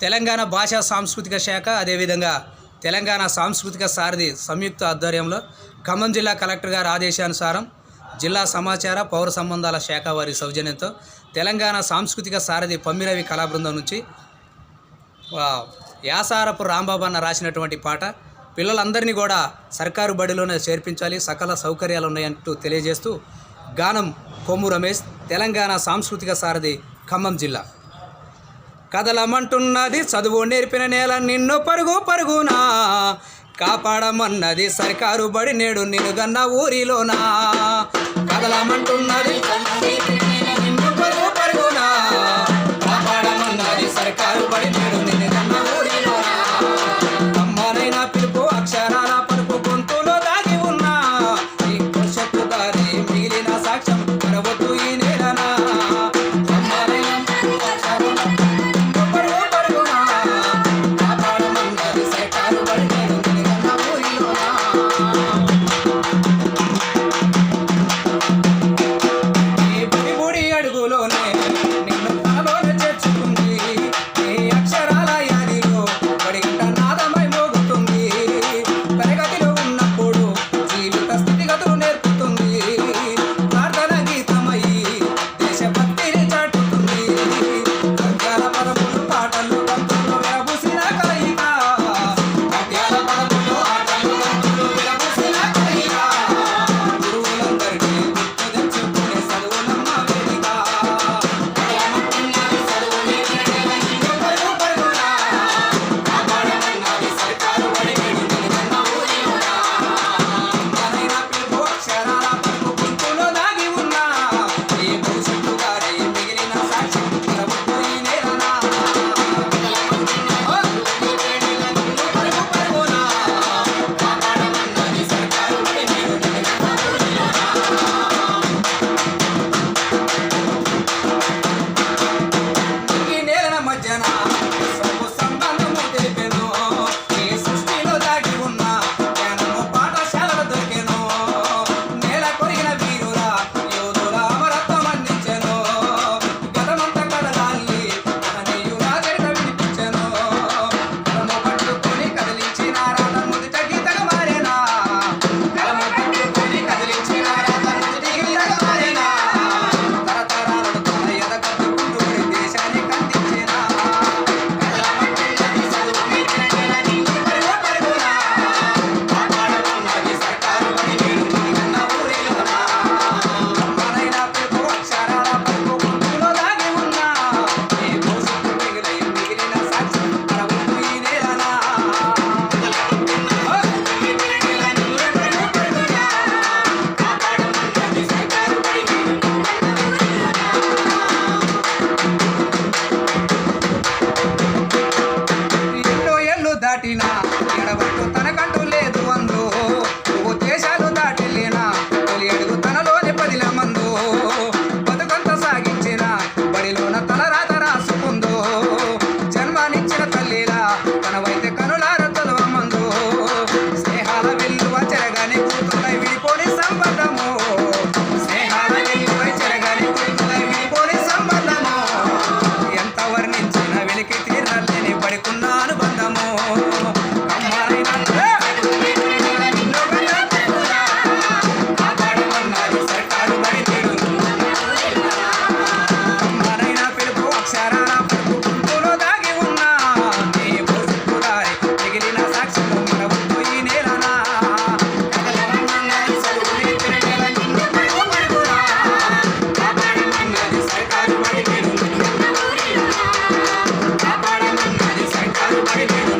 తెలంగాణ భాషా సాంస్కృతిక శాఖ అదేవిధంగా తెలంగాణ సాంస్కృతిక సారథి సంయుక్త ఆధ్వర్యంలో ఖమ్మం జిల్లా కలెక్టర్ గారి ఆదేశానుసారం జిల్లా సమాచార పౌర సంబంధాల శాఖ వారి సౌజన్యంతో తెలంగాణ సాంస్కృతిక సారథి పమ్మిరవి కళాబృందం నుంచి యాసారపు రాంబాబు అన్న రాసినటువంటి పాట పిల్లలందరినీ కూడా సర్కారు బడిలోనే చేర్పించాలి సకల సౌకర్యాలు ఉన్నాయంటూ తెలియజేస్తూ గానం కొమ్ము రమేష్ తెలంగాణ సాంస్కృతిక సారథి ఖమ్మం జిల్లా. కదలమంటున్నది చదువు నేర్పిన నేల నిన్ను పరుగు పరుగునా. కాపాడమన్నది సర్కారు బడి నేడు నిన్నుగన్న ఊరిలోనా. కదలమంటున్నది